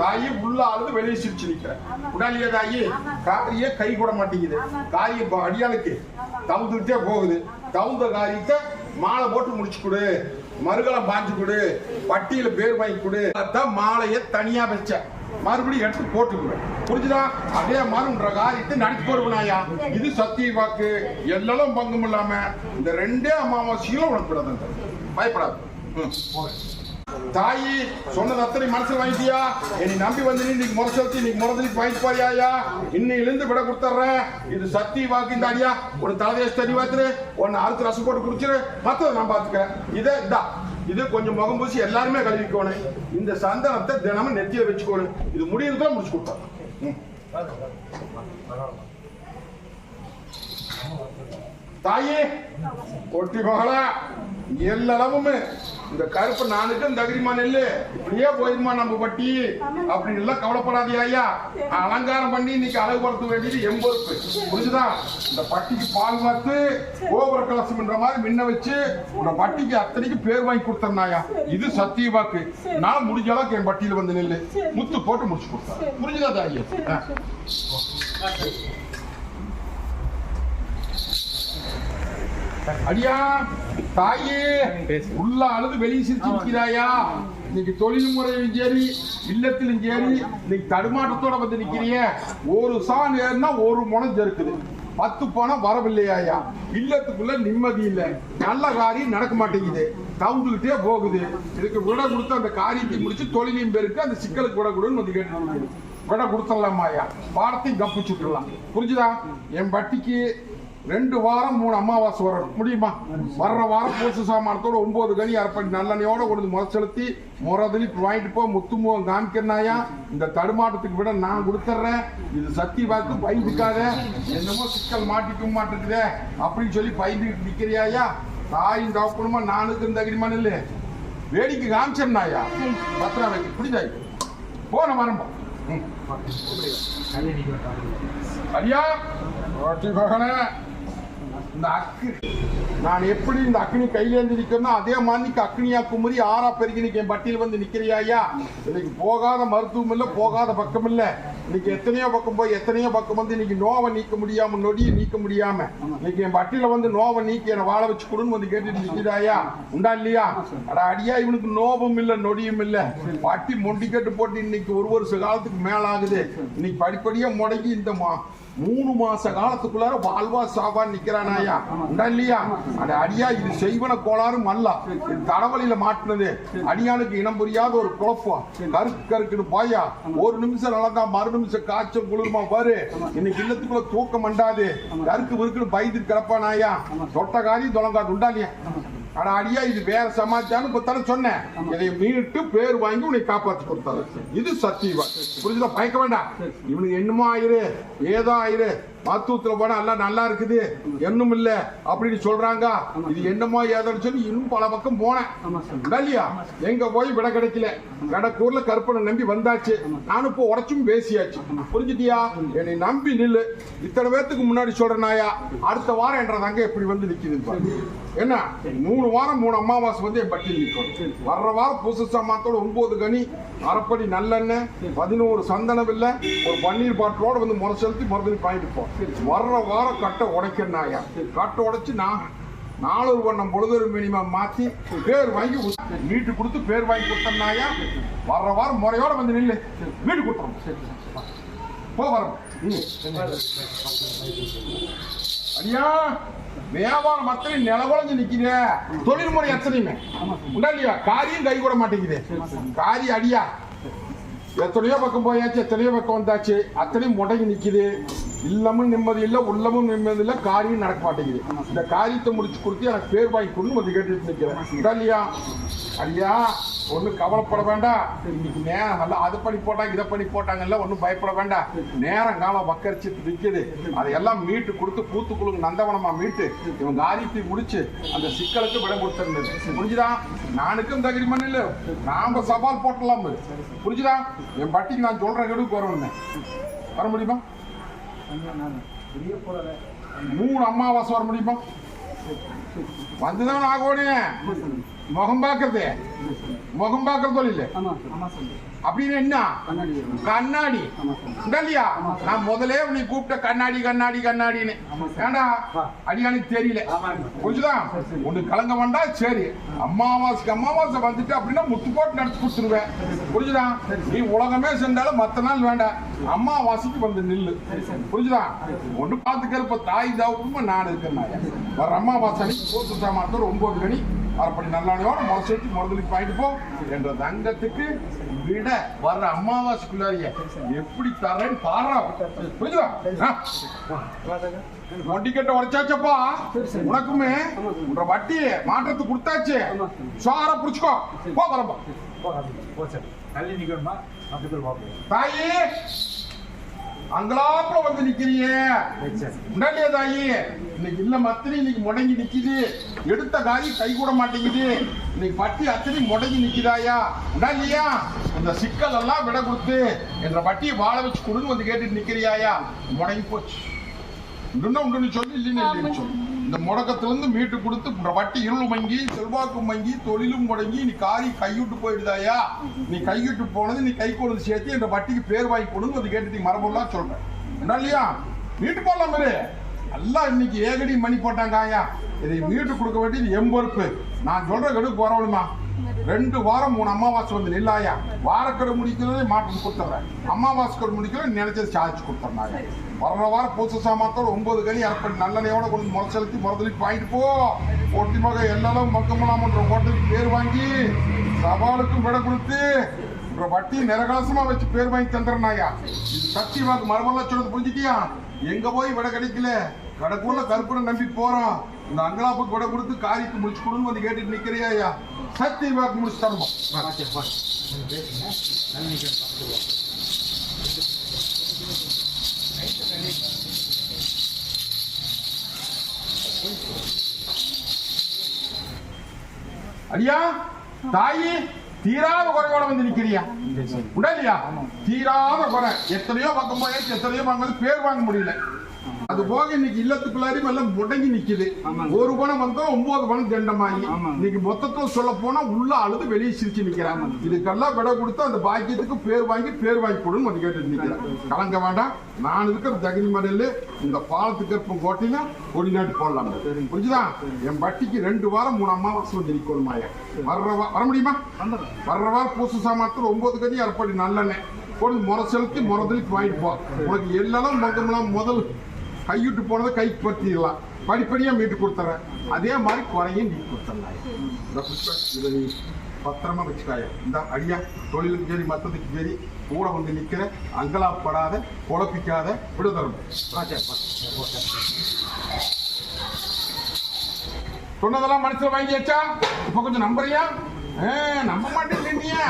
தாயி உள்ள ஆளுது வெளியே சிரிச்சு நிக்கிறேன். உடனே தாயி காரியே கை கூட மாட்டேங்குது. காரிய அடியாளுக்கு தவுந்துட்டே போகுது. தவுந்த காரியத்தை மாலை போட்டு முடிச்சு கொடு மறுகலம் பாஞ்சு கொடு பட்டியல பேர் வாங்கி கொடு அதான் மாலையை தனியா வச்ச மறுபடியும் எடுத்து போட்டுக்குவேன். புரிஞ்சுதா? அதே மாதிரின்ற காரியத்தை நடத்தி போடுவனாயா இது சத்திய வாக்கு. எல்லாம் பங்கும் இல்லாம இந்த ரெண்டே அமாவாசையும் உனக்கு பயப்படாது. ம். தாயி சொன்னது அத்தனை மனசுல வாங்கிட்டியா? என்னை நம்பி வந்து நீ இன்னைக்கு முறை செலுத்தி இன்னைக்கு முறை திருப்பி வாங்கிட்டு போறியாயா? இன்னையிலிருந்து விட கொடுத்துட்றேன். இது சக்தி வாக்கு அடியா. ஒரு தலைதேசி தண்ணி வாத்துரு ஒன்னு அறுத்து ரசம் போட்டு குடிச்சிரு. மத்ததை நான் பாத்துக்கிறேன். இதே இதா இது கொஞ்சம் முகம் பூசி எல்லாருமே கழுவிக்கோணும் இந்த சந்தனத்தை தினமும் நெத்தியில வச்சுக்கோணும் இது முடியுறதுல முடிச்சு கொடுத்தோம் தாயே ஒட்டி மகளா எல்லாமுமே இந்த கருப்பு நானுக்கும் தகுதிமா நெல்லு. இப்படியே போயிருமா நம்ம பட்டி? அப்படி எல்லாம் கவலைப்படாதே ஐயா. அலங்காரம் பண்ணி இன்னைக்கு அழகுபடுத்த வேண்டியது எம்பொறுப்பு புரிஞ்சுதா? இந்த பட்டிக்கு பால் பார்த்து கோபுர கலசம்ன்ற மாதிரி முன்ன வச்சு உங்க பட்டிக்கு அத்தனைக்கு பேர் வாங்கி கொடுத்தேன்னாயா இது சத்திய வாக்கு. நான் முடிஞ்ச அளவுக்கு என் பட்டியில் வந்து நெல்லு. முத்து போட்டு முடிச்சு கொடுத்தேன் புரிஞ்சுதா ஐயா? அடியா தாயே உள்ள அழுது வெளியே சிரிச்சிருக்கிறாயா இன்னைக்கு தொழில் முறையிலும் சரி இல்லத்திலும் சரி இன்னைக்கு தடுமாற்றத்தோட வந்து நிக்கிறிய ஒரு சான் ஏறினா ஒரு முனம் ஜெருக்குது. பத்து பணம் வரவில்லையாயா? இல்லத்துக்குள்ள நிம்மதி இல்லை. நல்ல காரியம் நடக்க மாட்டேங்குது. தவுந்துகிட்டே போகுது. இதுக்கு விட கொடுத்து அந்த காரியத்தை முடிச்சு தொழிலையும் பேருக்கு அந்த சிக்கலுக்கு விட கொடுன்னு வந்து கேட்டு விட கொடுத்துடலாமாயா? பாடத்தையும் கப்பு சுட்டுடலாம் புரிஞ்சுதா? என் பட்டிக்கு ரெண்டு வாரம் மூணு அமாவாசை வரும் முடியுமா? வர்ற வாரம் பூச சாமானத்தோட ஒன்பது கனி அரைப்படி நல்லெண்ணையோட கொண்டு முறை செலுத்தி முறதலி வாங்கிட்டு போ முத்துமுகம் காமிக்கிறனாயா? இந்த தடுமாட்டத்துக்கு விட நான் கொடுத்துட்றேன் இது சக்தி வாக்கு பயந்துக்காத. என்னமோ சிக்கல் மாட்டிக்க மாட்டேங்குதே அப்படின்னு சொல்லி பயந்துக்கிட்டு நிக்கிறியாயா? தாயும் தவப்பணுமா நானுக்கு இந்த அகிரிமா இல்லை வேடிக்கை காமிச்சிருந்தாயா பத்திரம் வைக்க புரிஞ்சாய் போன வரம்பா. ம். மகனே. இந்த அக்கு. நான் எப்படி இந்த அக்னி கையிலேந்து நிற்கணும் அதே மாதிரி அக்னியா குமரி ஆறா பெருகி நிக்க என் பட்டியல் வந்து நிற்கிறியாயா இன்னைக்கு போகாத மருத்துவம் இல்ல போகாத பக்கம் இல்ல. இன்னைக்கு எத்தனையோ பக்கம் போய் எத்தனையோ பக்கம் வந்து இன்னைக்கு நோவை நீக்க முடியாம நொடியை நீக்க முடியாம இன்னைக்கு என் பட்டியல வந்து நோவை நீக்கி என்னை வாழ வச்சு கொடுன்னு வந்து கேட்டுட்டு நிக்கிறாயா உண்டா இல்லையா? அட அடியா இவனுக்கு நோவும் இல்ல நொடியும் இல்ல. பட்டி மொண்டிக்கட்டு போட்டு இன்னைக்கு ஒரு வருஷ காலத்துக்கு மேலாகுது. இன்னைக்கு படிப்படியா முடங்கி இந்த மா மூணு மாச காலத்துக்குள்ளார வாழ்வா சாவா நிக்கிறானாயா உண்டா இல்லையா? அட அடியா இது செய்வன கோளாறும் அல்ல. இது தடவழியில மாட்டினது. அடியானுக்கு இனம் புரியாத ஒரு குழப்பம். கருக்கு கருக்குன்னு பாயா. ஒரு நிமிஷம் நடந்தா மறு நிமிஷம் காய்ச்சல் குளிர்மா பாரு. இன்னைக்கு இல்லத்துக்குள்ள தூக்கம் மண்டாது கருக்கு விருக்குன்னு பயந்து கிடப்பானாயா தொட்ட காரியம் தொடங்காது உண்டா இல்லையா? அட அடியா இது வேற சமாச்சாரம் இப்ப தானே சொன்னேன். இதை மீட்டு பேர் வாங்கி உன்னை காப்பாத்தி கொடுத்தாரு. இது சத்தியவா புரிஞ்சுதா? பயக்க வேண்டாம். இவனுக்கு என்னமோ ஆயிரு ஏதோ ஆயிரு. மருத்துவத்துல போனா எல்லாம் நல்லா இருக்குது. என்னும் இல்ல. அப்படின்னு சொல்றாங்க. இது என்னமோ ஏதோன்னு சொல்லி இன்னும் பல பக்கம் போனேன். இல்லையா? எங்க போய் விட கிடைக்கல. கடக்கூர்ல கற்பனை நம்பி வந்தாச்சு. நானும் இப்போ உடச்சும் பேசியாச்சு. புரிஞ்சுட்டியா? என்னை நம்பி நில்லு. இத்தனை பேர்த்துக்கு முன்னாடி சொல்றேனாயா அடுத்த வாரம் என்ற தங்க எப்படி வந்து நிக்குது. என்ன? மூணு வாரம் மூணு அமாவாசை வந்து என் பட்டியல் நிற்கும். வர்ற வாரம் புதுசு சாமானத்தோட ஒன்பது கனி அரைப்படி நல்லெண்ணெய் பதினோரு சந்தன வில்ல ஒரு பன்னீர் பாட்டிலோட வந்து முறை செலுத்தி மறுபடியும் பாயிட்டு போ. வர்ற வாரம் கட்டை உடைக்கிறனாயா கட்டை உடைச்சு நான் நாலு வண்ணம் பொழுதொரு மினிமம் மாத்தி பேர் வாங்கி மீட்டு கொடுத்து பேர் வாங்கி கொடுத்தனாயா வர்ற வாரம் முறையோட வந்து நில்லு. மீட்டு கொடுத்துறோம் போ வரோம் ஐயா வியாபாரம் மத்தனை நிலகுலைஞ்சு நிக்குதே. தொழில் முறை எத்தனையுமே? இல்லையா? காரியம் கை கூட மாட்டேங்குது. காரியம் அடியா? எத்தனையோ பக்கம் போயாச்சு எத்தனையோ பக்கம் வந்தாச்சு. அத்தனையும் முடங்கி நிற்கிது இல்லமும் நிம்மதி இல்லை உள்ளமும் நிம்மதி இல்லை காரியம் நடக்க மாட்டேங்குது. இந்த காரியத்தை முடிச்சு கொடுத்து எனக்கு பேர் வாங்கி கொடுன்னு வந்து கேட்டுட்டு நிற்கிறேன் இல்லையா? ஐயா ஒன்றும் கவலைப்பட வேண்டாம். இன்னைக்கு நேரம் நல்லா அது பண்ணி போட்டாங்க இதை பண்ணி போட்டாங்கல்ல ஒன்றும் பயப்பட வேண்டாம். நேரம் காலம் வக்கரிச்சு நிற்குது அதையெல்லாம் மீட்டு கொடுத்து பூத்துக்குழுங்க நந்தவனமா மீட்டு இவங்க ஆரிப்பி முடிச்சு அந்த சிக்கலுக்கு விட கொடுத்துருந்தது. புரிஞ்சுதா? நானுக்கும் தகுதி இல்லை. நாம சவால் போட்டலாம். புரிஞ்சுதா? என் பட்டிக்கு நான் சொல்ற கெடுக்கு வரணும்னு வர முடியுமா? மூணு அமாவாசை வர முடியுமா? வந்துதான் ஆகணும் முகம் பார்க்கறது? முகம் பார்க்கற தொழில் அப்படின்னு என்ன? கண்ணாடி இல்லையா நான் முதலே நீ கூப்பிட்ட கண்ணாடி கண்ணாடி கண்ணாடின்னு. ஏண்டா. அடியானுக்கு தெரியல. ஆமாங்க. புரிஞ்சுதா? சரி, சரி. ஒண்ணு கலங்க வேண்டாம் சரி. அமாவாசைக்கு அமாவாசை வந்துட்டு அப்படின்னா முத்து போட்டு நடத்தி கொடுத்துருவேன். புரிஞ்சுதா? நீ உலகமே சென்றாலும் மத்த நாள் வேண்டாம் அம்மாவாசைக்கு வந்து நில்லு. புரிஞ்சுதா? ஒண்ணு பார்த்துக்கிற இப்ப தாய் தாவுக்கும் நான் இருக்கேன் வர அம்மாவாசை போத்து சாமான் ஒன்பது மணி அப்படி நல்லோட முளைச்சி முதலுக்கு பாயிட்டு போ என்ற தங்கத்துக்கு விட வர்ற அமாவாசைக்குள்ளாரிய எப்படி தரேன்னு பாரா. புரிஞ்சுதா? வட்டி கட்ட உடைச்சாச்சப்பா. உனக்குமே. உன்ற வட்டி மாற்றத்தை கொடுத்தாச்சு. சரி. புடிச்சுக்கோ. போ வரப்பா தாயி அங்கலாப்புல வந்து நிக்கிறியே உண்டாலியா தாயி இன்னைக்கு இல்ல மத்திரி இன்னைக்கு முடங்கி நிக்குது. எடுத்த காய் கை கூட மாட்டேங்குது. இன்னைக்கு பட்டி அத்தனை முடங்கி நிக்குதாயா? உண்டாலியா இந்த சிக்கல் எல்லாம் விட கொடுத்து என்ற பட்டியை வாழ வச்சு கொடுன்னு வந்து கேட்டுட்டு நிக்கிறியாயா? முடங்கி போச்சு. உண்டுன்னா உண்டுன்னு சொல்லி இல்லைன்னு சொல்லு. இந்த முடக்கத்திலிருந்து மீட்டு கொடுத்து வட்டி இருள் மங்கி செல்வாக்கு மங்கி தொழிலும் முடங்கி நீ காரி கைவிட்டு போயிடுதாயா? நீ கைவிட்டு போனது நீ கை கொண்டு சேர்த்து இந்த வட்டிக்கு பேர் வாங்கி கொடுங்க அது கேட்டு நீ சொல்றேன் என்ன இல்லையா? மீட்டு போடலாம் பாரு எல்லாம் இன்னைக்கு ஏகடி மணி போட்டாங்கய்யா இதை மீட்டு கொடுக்க வேண்டியது எம்பொறுப்பு நான் சொல்ற கடுக்கு போறவளுமா ரெண்டு வாரம் மூணு அமாவாசை வந்து நில்லாயா வாரக்கடை முடிக்கிறதே மாற்றம் கொடுத்துட்றேன் அமாவாசை கடை முடிக்கிறது நினைச்சது சாதிச்சு கொடுத்துட்றாங்க வர்ற வாரம் பூச சாமாத்தோட ஒன்பது கனி அரைப்படி நல்லெண்ணையோட கொண்டு முறை செலுத்தி முறதலிக்கு வாங்கிட்டு போ. ஒட்டி மக எல்லாரும் மக்கமலாமன்ற ஹோட்டலுக்கு பேர் வாங்கி சவாலுக்கும் விட கொடுத்து உங்க வட்டி நிரகலசமா வச்சு பேர் வாங்கி தந்துடுறாயா இது சக்தி வாக்கு மரமெல்லாம் சொல்றது புரிஞ்சுட்டியா எங்க போய் விட கிடைக்கல? கடக்குள்ள கருப்பனை நம்பி போறோம். இந்த அங்கலாப்புக்கு விட கொடுத்து காரியத்தை முடிச்சு கொடுன்னு வந்து கேட்டுட்டு நிக்கிறியா சக்தி வாக்கு முடிச்சு தரணும் வா சார் வா பேசுங்க தள்ளி நிக்கணும் அப்படி போ. அடியா? தாயி தீராத குறையோட வந்து நிக்கிறியா? உடலியா தீராம தீராத குறை. எத்தனையோ பக்கம் போயாச்சு எத்தனையோ வாங்க பேர் வாங்க முடியல. அது போக இன்னைக்கு இல்லத்துக்குள்ளாரி எல்லாம் முடங்கி நிக்குது. ஒரு பணம் வந்தா ஒன்பது பணம் தண்டமாகி. இன்னைக்கு மொத்தத்துல சொல்ல போனா உள்ள அழுது வெளியே சிரிச்சு நிக்கிறாங்க. இதுக்கெல்லாம் விட கொடுத்து அந்த பாக்கியத்துக்கு பேர் வாங்கி பேர் வாங்கி கொடுன்னு வந்து கேட்டு நிக்கிறேன் கலங்க வேண்டாம். நான் இருக்கிற தகுதி மடையில இந்த பாலத்துக்கு இருப்ப கோட்டையில கொடிநாட்டு போடலாம். புரிஞ்சுதா? என் பட்டிக்கு ரெண்டு வாரம் மூணு அமாவாசை வந்து நிக்கணும் மாயா. வர்ற வர முடியுமா? வர்ற வாரம் பூசு சாமானத்தில் ஒன்பது கதி அரைப்படி நல்லெண்ணெய். கொண்டு முறை செலுத்தி முறதலுக்கு வாங்கிட்டு போ. உனக்கு எல்லாம் மொத்தமெல்லாம் முதல் கையிட்டு போனதை கைக்கு பற்றிடலாம். படிப்படியாக மீட்டு கொடுத்துறேன். அதே மாதிரி குறையும் நீ கொடுத்துடலாம். இந்த புஷ்ப இதை நீ பத்திரமா வச்சுக்காய. இந்த அடியா தொழிலுக்கு சரி மற்றதுக்கு சரி கூட வந்து நிற்கிற அங்கலாப்படாத குழப்பிக்காத விடுதரும். வா சார் வா சொன்னதெல்லாம் வாங்கியாச்சா? இப்போ கொஞ்சம் நம்புறியா? ஆ, நம்ப மாட்டேங்கிறியா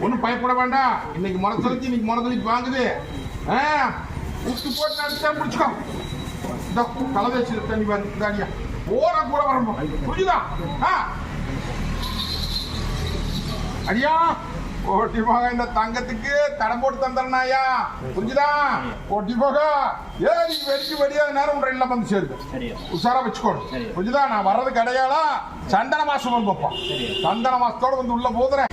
ஒன்றும் பயப்பட வேண்டாம். இன்னைக்கு முறை செலுத்தி இன்னைக்கு முறை வாங்குது. ஆ, உப்பு போட்டு அடிச்சா முடிச்சுக்கோ. இந்த கலதேசி தண்ணி வந்து தாடியா ஓர கூட வரணும் புரியுதா. அடியா ஓட்டி போக இந்த தங்கத்துக்கு தடம் போட்டு தந்துடுறாயா புரிஞ்சுதா? ஓட்டி போக. ஏறி வெடிச்சு வெடியாத நேரம் உன்ற இல்லம் வந்து சேருது. உஷாரா வச்சுக்கோ. புரிஞ்சுதா? நான் வர்றது கிடையாளா சந்தன மாசம் வந்து வைப்போம் சரி. சந்தன மாசத்தோட வந்து உள்ள போதுறேன்.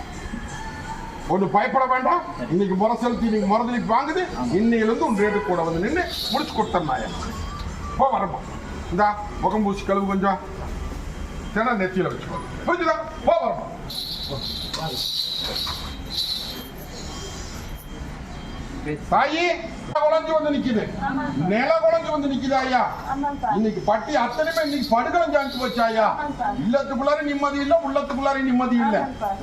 ஒண்ணு பயப்பட வேண்டாம். இன்னைக்கு முறை செலுத்தி இன்னைக்கு முறதலிக்கு வாங்குது. இன்னையில இருந்து உன் ரேட்டு கூட வந்து நின்று முடிச்சு கொடுத்தேன் போ வரமா இந்தா முகம் பூசி கழுவு கொஞ்சம். தினம் நெத்தியில் வச்சுக்கோ. புரிஞ்சுதா போ வரமா தாயி குழஞ்சு வந்து நிக்குது. நில குழஞ்சு வந்து நிக்குது ஐயா. இன்னைக்கு பட்டி அத்தனையுமே இன்னைக்கு படுகளம் ஜாமிச்சு போச்சு ஐயா. இல்லத்துக்குள்ளார நிம்மதி இல்ல உள்ளத்துக்குள்ளார நிம்மதி இல்ல.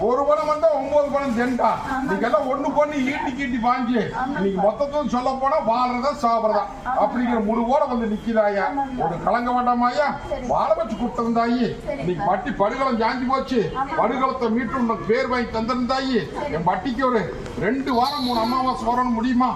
ஒரு பணம் வந்தா ஒன்பது பணம் தெண்டா இன்னைக்கெல்லாம் ஒண்ணு பொண்ணு ஈட்டி கீட்டி வாங்கி இன்னைக்கு மொத்தத்தும் சொல்ல போனா வாழ்றதா சாப்பிடறதா அப்படிங்கிற முடிவோட வந்து நிக்குதாயா ஆமாங்க. ஒரு கலங்க வேண்டாமாயா சரி. வாழ வச்சு கொடுத்திருந்தாயி. இன்னைக்கு பட்டி படுகளம் ஜாஞ்சி போச்சு. படுகளத்தை மீட்டு உனக்கு பேர் வாங்கி தந்திருந்தாயி என் பட்டிக்கு ஒரு ரெண்டு வாரம் மூணு அமாவாசை வரணும் முடியுமா.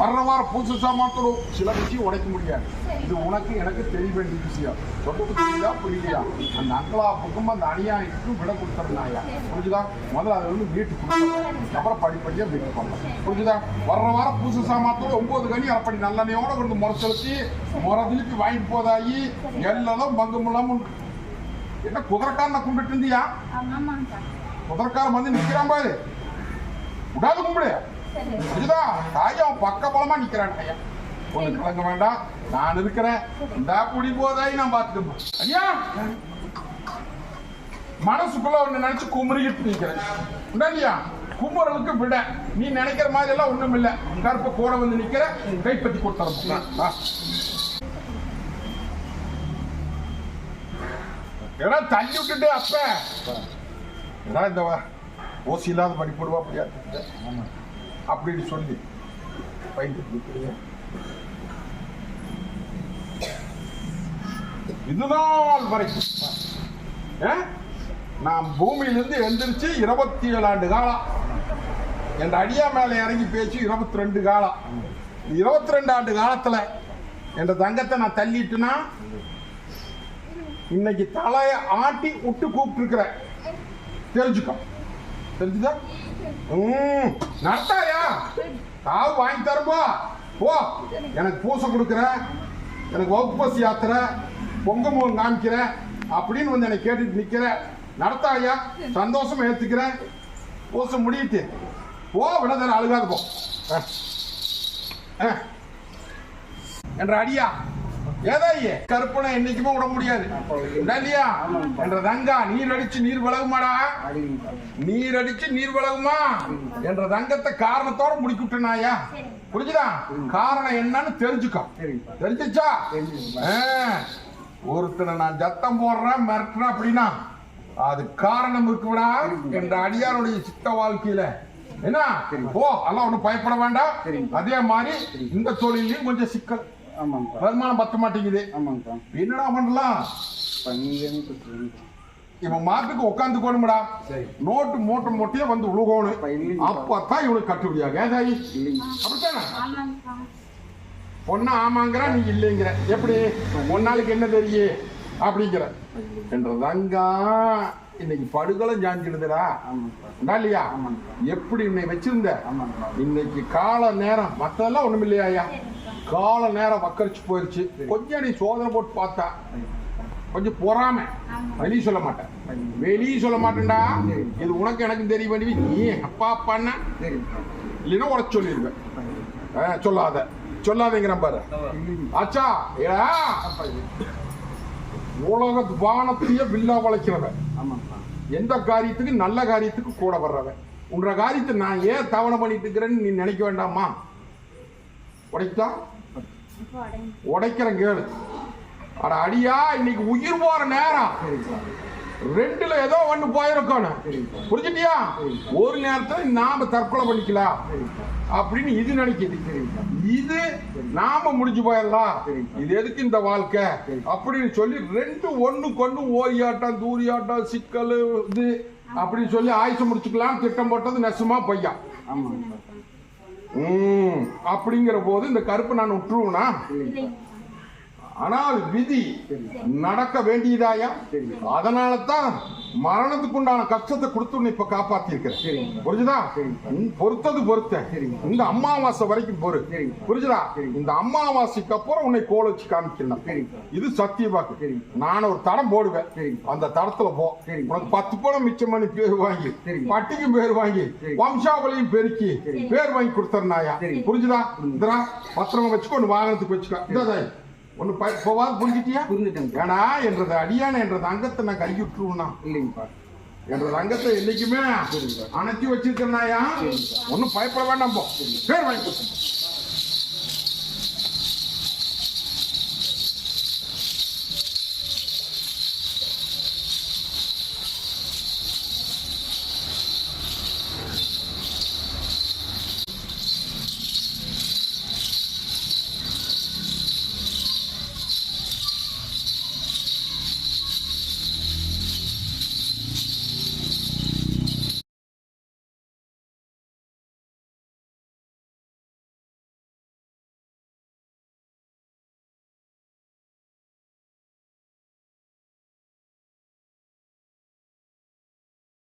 வர்ற வாரம் பூசு சாமாத்தோட சில விஷயம் உடைக்க முடியாது. இது உனக்கு எனக்கு தெரிய வேண்டிய விஷயம். சொல்றது புரியுதா? புரியலையா? அந்த அங்கலாப்புக்கும் அந்த அநியாயத்துக்கும் விட கொடுத்துருந்தாயா? புரிஞ்சுதா? முதல்ல அதை வந்து வீட்டு கொடுத்துருங்க அப்புறம் படிப்படியா வீட்டு பண்ணலாம் புரிஞ்சுதா? வர்ற வாரம் பூசு சாமாத்தோட ஒன்பது கனி அப்படி நல்லெண்ணையோட கொண்டு முறை செலுத்தி முறை திருப்பி வாங்கிட்டு போதாயி எல்லாம் பங்கம் இல்லாம என்ன குதிரைக்காரனை கும்பிட்டு இருந்தியா? குதிரைக்காரன் வந்து நிக்கிறான் பாரு. விடாது கும்பிடு. புரியுதா தாய் அவன் பக்க பலமா நிக்கிறான் ஐயா. ஒண்ணு கலங்க வேண்டாம். நான் இருக்கிறேன். இந்த குடி போதாய் நான் பாத்துக்கிறேன் ஐயா. மனசுக்குள்ள ஒண்ணு நினைச்சு குமுறிக்கிட்டு நிக்கிறேன். இல்லையா குமுறலுக்கு விட நீ நினைக்கிற மாதிரி எல்லாம் ஒண்ணும் இல்ல. கருப்ப கூட வந்து நிக்கிற கைப்பற்றி கொடுத்துறோம் ஏன்னா தள்ளி விட்டுட்டு அப்ப. ஏன்னா இந்த ஓசி இல்லாத படிப்படுவா அப்படியா? அப்படின்னு சொல்லி பயந்துட்டு இருக்கிறீங்க வரைக்கும் நாம் நான் பூமியிலிருந்து எந்திரிச்சு இருபத்தி ஏழு ஆண்டு காலம் என் அடியா மேல இறங்கி பேசி இருபத்தி ரெண்டு காலம் இருபத்தி ரெண்டு ஆண்டு காலத்துல என் தங்கத்தை நான் தள்ளிட்டுனா இன்னைக்கு தலையை ஆட்டி விட்டு கூப்பிட்டு இருக்கிறேன் தெரிஞ்சுக்கோ. தெரிஞ்சுதா? ம் நடத்தாயா காவு வாங்கி தரும்பா போ. எனக்கு பூசை கொடுக்குற எனக்கு வகுப்பஸ் பஸ் பொங்கமுகம் காமிக்கிறேன் அப்படின்னு வந்து என்னை கேட்டுட்டு நிற்கிறேன் நடத்தாயா? சந்தோஷமா ஏற்றுக்கிறேன் பூசை முடியிட்டு. போ விடதர அழுகாது போ. என்ற அடியா? ஏதாயே கருப்பனை என்னைக்குமே விட முடியாது. இல்லையா? என்ற தங்கா நீர் அடிச்சு நீர் விலகுமாடா நீர் அடிச்சு நீர் விலகுமா என்ற தங்கத்தை காரணத்தோட முடிக்கிட்டனாயா புரிஞ்சுதா? காரணம் என்னன்னு தெரிஞ்சுக்கோ. தெரிஞ்சுச்சா? ஒருத்தனை நான் ஜத்தம் போடுறேன் மிரட்டுறேன் அப்படின்னா அது காரணம் இருக்குடா என்ற அடியாருடைய சித்த வாழ்க்கையில. என்ன? போ எல்லாம் ஒண்ணும் பயப்பட வேண்டாம். அதே மாதிரி இந்த தொழிலையும் கொஞ்சம் சிக்கல். ஆமாங்கப்பா வருமானம் பத்த மாட்டேங்குது. ஆமாங்கப்பா என்னடா பண்ணலாம் இவன் மாட்டுக்கு உட்காந்துக்கணும்டா சரி. நோட்டு மூட்டை மூட்டையே வந்து உழுகணும். அப்பதான் இவனுக்கு கட்டுப்படியா கேதாயி இல்லைங்க. அப்படித்தானே? பொண்ணு ஆமாங்கிற நீ இல்லைங்கிற. எப்படி? ஒரு நாளைக்கு என்ன தெரியும் அப்படிங்கிற. என்றதாங்க இன்னைக்கு ஆமாங்கப்பா உண்டா இல்லையா? எப்படி இன்னை வச்சிருந்த? இன்னைக்கு கால நேரம் மத்ததெல்லாம் ஒண்ணும் இல்லையா கால நேரம் வக்கரிச்சு போயிருச்சு. கொஞ்சம் நீ சோதனை போட்டு பார்த்தா கொஞ்சம் பொறாம. வெளியே சொல்ல மாட்டேன். வெளியே சொல்ல மாட்டேன்டா. இது உனக்கு எனக்கு தெரிய வேண்டிய நீ அப்பா அப்பான்னா இல்லைன்னா உனக்கு சொல்லிடுவேன். ஆ, சொல்லாத. சொல்லாதேங்கிற பாரு ஆச்சா ஏடா. உலக வானத்தையே வில்லா வளைக்கிறவன். எந்த காரியத்துக்கு நல்ல காரியத்துக்கு கூட வர்றவன். உன்ற காரியத்தை நான் ஏன் தவணை பண்ணிட்டு இருக்கிறேன்னு நீ நினைக்க வேண்டாமா? உடைத்தான் உடைக்கிறேன் கேளு. அட அடியா இன்னைக்கு உயிர் போற நேரம். ரெண்டுல ஏதோ ஒண்ணு போயிருக்கணும். புரிஞ்சுட்டியா? ஒரு நேரத்துல நாம தற்கொலை பண்ணிக்கலாம். அப்படின்னு இது நினைக்குது. இது நாம முடிஞ்சு போயிடலாம். இது எதுக்கு இந்த வாழ்க்கை? அப்படின்னு சொல்லி ரெண்டு ஒண்ணு கொண்டு ஓரியாட்டம் தூரியாட்டம் சிக்கல் இது அப்படின்னு சொல்லி ஆயுசம் முடிச்சுக்கலாம் திட்டம் போட்டது நெசமா பொய்யா. ஆமா அப்படிங்கிற போது இந்த கருப்பு நான் விட்டுருவேனா ஆனால் விதி நடக்க வேண்டியதாயா? சரி. அதனால தான் மரணத்துக்கு உண்டான கஷ்டத்தை கொடுத்து உன்னை இப்ப காப்பாத்திருக்கிறேன் புரிஞ்சுதா? பொறுத்தது பொறுத்த. இந்த அம்மாவாசை வரைக்கும் பொறு. புரிஞ்சுதா? இந்த அமாவாசைக்கு அப்புறம் உன்னை கோல வச்சு காமிக்கலாம் இது சத்திய வாக்கு. நான் ஒரு தடம் போடுவேன். அந்த தடத்துல போ. உனக்கு பத்து பணம் மிச்சம் பண்ணி பேர் வாங்கி. பட்டிக்கும் பேர் வாங்கி. வம்சாவளியும் பெருக்கி. பேர் வாங்கி கொடுத்தர்னாயா புரிஞ்சுதா? இந்தா பத்திரமா வச்சுக்கோ ஒன்று வாகனத்துக்கு வச்சுக்கோ. இதான் ஒன்று போவாது புரிஞ்சிட்டியா? புரிஞ்சுட்டேங்க ஏன்னா என்றது அடியான என்றது அங்கத்தை நான் கை விட்டுருவா இல்லைங்கப்பா என்றது அங்கத்தை என்னைக்குமே சரிங்க. அணைச்சி வச்சிருக்கேனாயா? ஒன்றும் பயப்பட வேண்டாம் போ. பேர் வாங்கி கொடுத்து